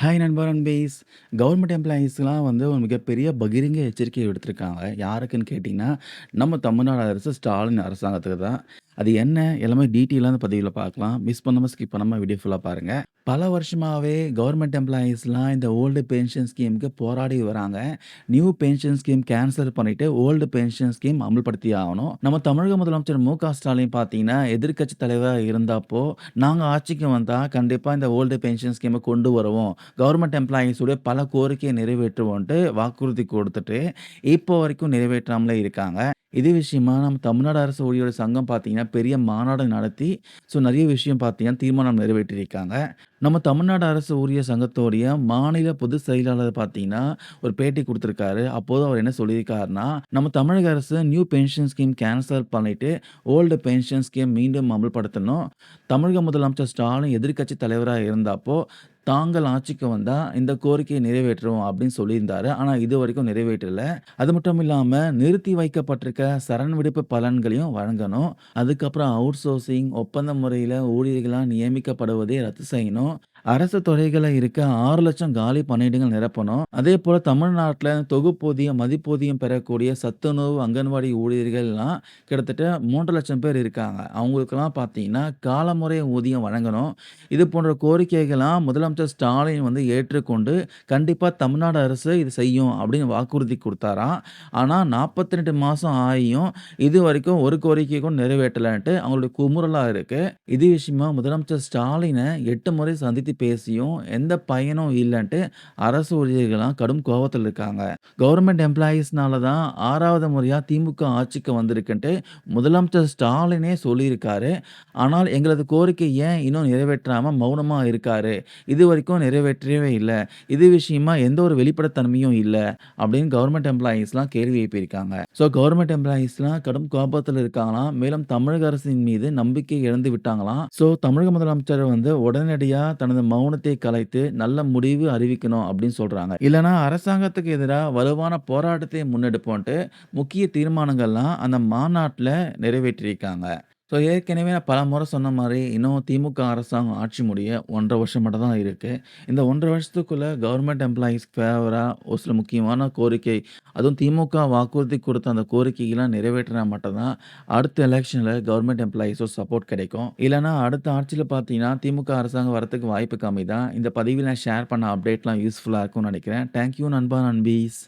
Hi நண்பா base government எம்ப்ளாயீஸ்லாம் வந்து ஒரு மிகப்பெரிய பகிரங்க எச்சரிக்கை எடுத்திருக்காங்க யாருக்குன்னு கேட்டிங்கன்னா நம்ம தமிழ்நாடு அரசு ஸ்டாலின் அரசாங்கத்துக்கு தான். அது என்ன? எல்லாமே டீட்டெயிலாக அந்த பதிவில் பார்க்கலாம். மிஸ் பண்ணாமல் ஸ்கிப் பண்ணாமல் வீடியோ ஃபுல்லாக பாருங்கள் பல வருஷமாகவே கவர்மெண்ட் எம்ப்ளாயீஸ்லாம் இந்த ஓல்டு பென்ஷன் ஸ்கீமுக்கு போராடி வராங்க. நியூ பென்ஷன் ஸ்கீம் கேன்சல் பண்ணிட்டு ஓல்டு பென்ஷன் ஸ்கீம் அமல்படுத்தி ஆகணும். நம்ம தமிழக முதலமைச்சர் மு க ஸ்டாலின் பார்த்தீங்கன்னா எதிர்க்கட்சி தலைவராக இருந்தப்போ நாங்கள் ஆட்சிக்கு வந்தால் கண்டிப்பாக இந்த ஓல்டு பென்ஷன் ஸ்கீமை கொண்டு வருவோம். கவர்மெண்ட் எம்ப்ளாயீஸுடைய பல கோரிக்கையை நிறைவேற்றுவோன்ட்டு வாக்குறுதி கொடுத்துட்டு இப்போ வரைக்கும் நிறைவேற்றாமலே இருக்காங்க. இதே விஷயமா நம்ம தமிழ்நாடு அரசு ஊழியர் சங்கம் பார்த்தீங்கன்னா பெரிய மாநாடு நடத்தி ஸோ நிறைய விஷயம் பார்த்தீங்கன்னா தீர்மானம் நிறைவேற்றியிருக்காங்க நம்ம தமிழ்நாடு அரசு ஊழியர் சங்கத்தோடைய மாநில பொதுச் செயலாளர் பார்த்தீங்கன்னா ஒரு பேட்டி கொடுத்துருக்காரு. அப்போது அவர் என்ன சொல்லியிருக்காருன்னா நம்ம தமிழக அரசு நியூ பென்ஷன் ஸ்கீம் கேன்சல் பண்ணிட்டு ஓல்டு பென்ஷன் ஸ்கீம் மீண்டும் அமல்படுத்தணும். தமிழக முதலமைச்சர் ஸ்டாலின் எதிர்க்கட்சி தலைவராக இருந்தப்போ தாங்கள் ஆட்சிக்கு வந்தால் இந்த கோரிக்கையை நிறைவேற்றுவோம் அப்படின்னு சொல்லியிருந்தாரு. இது வரைக்கும் நிறைவேற்றல. அது மட்டும் இல்லாமல் நிறுத்தி வைக்கப்பட்டிருக்க சரண் விடுப்பு பலன்களையும் வழங்கணும். அதுக்கப்புறம் அவுட் சோர்சிங் ஒப்பந்த முறையில் ஊழியர்களாக நியமிக்கப்படுவதை ரத்து செய்யணும். அரசு துறைகளில் இருக்க ஆறு லட்சம் காலி பணியிடங்கள் நிரப்பணும். அதே போல் தமிழ்நாட்டில் தொகுப்பூதியம், மதிப்பூதியம் பெறக்கூடிய சத்துணவு, அங்கன்வாடி ஊழியர்கள்லாம் கிட்டத்தட்ட 3,00,000 பேர் இருக்காங்க. அவங்களுக்கெல்லாம் பார்த்தீங்கன்னா, காலமுறை ஊதியம் வழங்கணும். இது போன்ற கோரிக்கைகள்லாம் முதலமைச்சர் ஸ்டாலின் வந்து ஏற்றுக்கொண்டு, கண்டிப்பாக தமிழ்நாடு அரசு இது செய்யும் அப்படின்னு வாக்குறுதி கொடுத்தாராம் ஆனால் நாற்பத்தி ரெண்டு மாதம் ஆகியும் இது வரைக்கும் ஒரு கோரிக்கை கூட நிறைவேற்றலான்ட்டு அவங்களுடைய குமுறலாக இருக்குது இது விஷயமா முதலமைச்சர் ஸ்டாலினை எட்டு முறை சந்தித்து பேசியும் எந்த பயனும் இல்லைன்ட்டு அரசு ஊழியர்கள்லாம் கடும் கோபத்தில் இருக்காங்க. கவர்மெண்ட் எம்ப்ளாயீஸ்னால தான் ஆறாவது முறையாக திமுக ஆட்சிக்கு வந்திருக்குன்ட்டு முதலமைச்சர் ஸ்டாலினே சொல்லியிருக்காரு. ஆனால் எங்களது கோரிக்கை ஏன் இன்னும் நிறைவேற்றாமல் மௌனமாக இருக்காரு? இதுவரைக்கும் நிறைவேற்றவே இல்லை இது விஷயமா எந்த ஒரு வெளிப்படைத்தன்மையும் இல்லை அப்படின்னு கவர்மெண்ட் எம்ப்ளாயீஸ்லாம் கேள்வி எழுப்பியிருக்காங்க. ஸோ கவர்மெண்ட் எம்ப்ளாயீஸ்லாம் கடும் கோபத்தில் இருக்காங்களாம். மேலும் தமிழக அரசின் மீது நம்பிக்கை இழந்து விட்டாங்களாம். ஸோ தமிழக முதலமைச்சர் வந்து உடனடியாக தனது மௌனத்தை கலைத்து நல்ல முடிவு அறிவிக்கணும் அப்படின்னு சொல்றாங்க. இல்லைனா அரசாங்கத்துக்கு எதிராக வலுவான போராட்டத்தை முன்னெடுப்போன்ட்டு முக்கிய தீர்மானங்கள்லாம் அந்த மாநாட்டில் நிறைவேற்றியிருக்காங்க. ஸோ ஏற்கனவே நான் பலமுறை சொன்ன மாதிரி இன்னும் திமுக அரசாங்கம் ஆட்சி முடிய 1 1/2 வருஷம் மட்டும் தான் இருக்குது இந்த ஒன்றரை வருஷத்துக்குள்ளே கவர்மெண்ட் எம்ப்ளாயீஸ்க்கு ஃபேவராக ஒரு சில முக்கியமான கோரிக்கை, அதுவும் திமுக வாக்குறுதி கொடுத்த அந்த கோரிக்கைகள்லாம் நிறைவேற்றினா மட்டும்தான் அடுத்த எலெக்ஷனில் கவர்மெண்ட் எம்ப்ளாயீஸோட சப்போர்ட் கிடைக்கும். இல்லைனா அடுத்த ஆட்சியில் பார்த்தீங்கன்னா, திமுக அரசாங்கம் வரத்துக்கு வாய்ப்பு கம்மி தான். இந்த பதிவில் நான் ஷேர் பண்ண அப்டேட்லாம் யூஸ்ஃபுல்லாக இருக்கும்னு நினைக்கிறேன். தேங்க் யூ நண்பா, நண்பீஸ்.